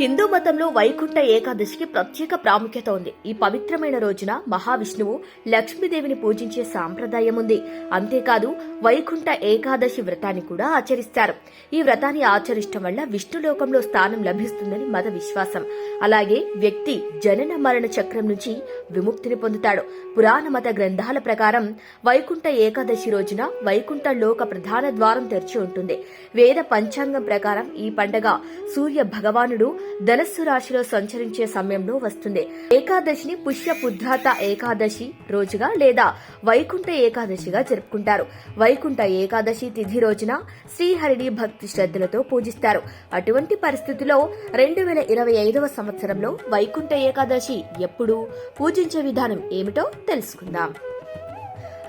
హిందూ మతంలో వైకుంఠ ఏకాదశికి ప్రత్యేక ప్రాముఖ్యత ఉంది. ఈ పవిత్రమైన రోజున మహావిష్ణువు లక్ష్మీదేవిని పూజించే సాంప్రదాయం ఉంది. అంతేకాదు వైకుంఠ ఏకాదశి వ్రతాన్ని కూడా ఆచరిస్తారు. ఈ వ్రతాన్ని ఆచరించడం వల్ల విష్ణులోకంలో స్థానం లభిస్తుందని మత విశ్వాసం. అలాగే వ్యక్తి జనన మరణ చక్రం నుంచి విముక్తిని పొందుతాడు. పురాణ మత గ్రంథాల ప్రకారం వైకుంఠ ఏకాదశి రోజున వైకుంఠ లోక ప్రధాన ద్వారం తెరిచి ఉంటుంది. వేద పంచాంగం ప్రకారం ఈ పండగ సూర్య భగవానుడు ధనస్సు రాశిలో సంచరించే సమయంలో వస్తుంది. ఏకాదశిని పుష్య పుద్ధాత ఏకాదశి రోజుగా లేదా వైకుంఠ ఏకాదశిగా జరుపుకుంటారు. వైకుంఠ ఏకాదశి తిథి రోజున శ్రీహరిని భక్తి శ్రద్ధలతో పూజిస్తారు. అటువంటి పరిస్థితిలో రెండు వేల ఇరవై ఐదవ సంవత్సరంలో వైకుంఠ ఏకాదశి ఎప్పుడు? పూజించే విధానం ఏమిటో తెలుసుకుందాం.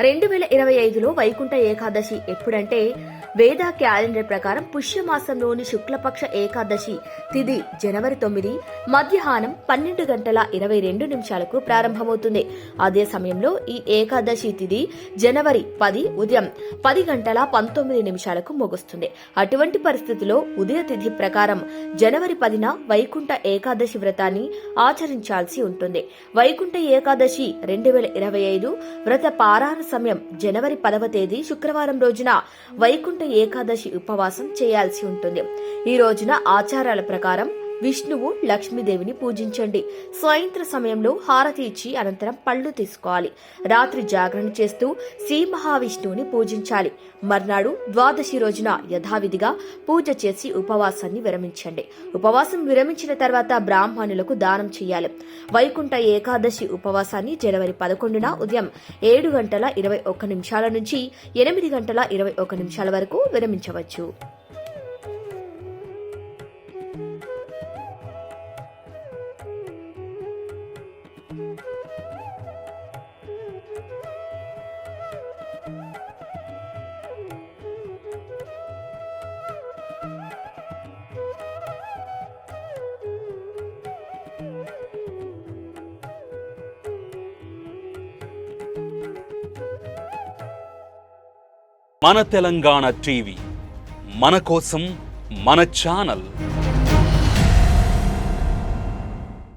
రెండు వేల ఇరవై ఐదులో వైకుంఠ ఏకాదశి ఎప్పుడంటే వేద క్యాలెండర్ ప్రకారం పుష్యమాసంలోని శుక్లపక్ష ఏకాదశి తిథి జనవరి తొమ్మిది మధ్యాహ్నం పన్నెండు గంటల ఇరవై రెండు నిమిషాలకు ప్రారంభమవుతుంది. అదే సమయంలో ఈ ఏకాదశి తిథి జనవరి పది ఉదయం పది గంటల పంతొమ్మిది నిమిషాలకు ముగుస్తుంది. అటువంటి పరిస్థితిలో ఉదయ తిథి ప్రకారం జనవరి పదిన వైకుంఠ ఏకాదశి వ్రతాన్ని ఆచరించాల్సి ఉంటుంది. వైకుంఠ ఏకాదశి రెండు వేల ఇరవై ఐదు వ్రత పారాయణ సమయం జనవరి పదవ తేదీ శుక్రవారం రోజున వైకుంఠ ఏకాదశి ఉపవాసం చేయాల్సి ఉంటుంది. ఈ రోజున ఆచారాల ప్రకారం విష్ణువు లక్ష్మీదేవిని పూజించండి. సాయంత్ర సమయంలో హారతి ఇచ్చి అనంతరం పళ్ళు తీసుకోవాలి. రాత్రి జాగరణ చేస్తూ శ్రీ మహావిష్ణువుని పూజించాలి. మర్నాడు ద్వాదశి రోజున యథావిధిగా పూజ చేసి ఉపవాసాన్ని విరమించండి. ఉపవాసం విరమించిన తర్వాత బ్రాహ్మణులకు దానం చేయాలి. వైకుంఠ ఏకాదశి ఉపవాసాన్ని జనవరి పదకొండున ఉదయం ఏడు గంటల ఇరవై ఒక్క నిమిషాల నుంచి ఎనిమిది గంటల ఇరవై ఒక్క నిమిషాల వరకు విరమించవచ్చు. మన తెలంగాణ టీవీ. మన కోసం మన ఛానల్.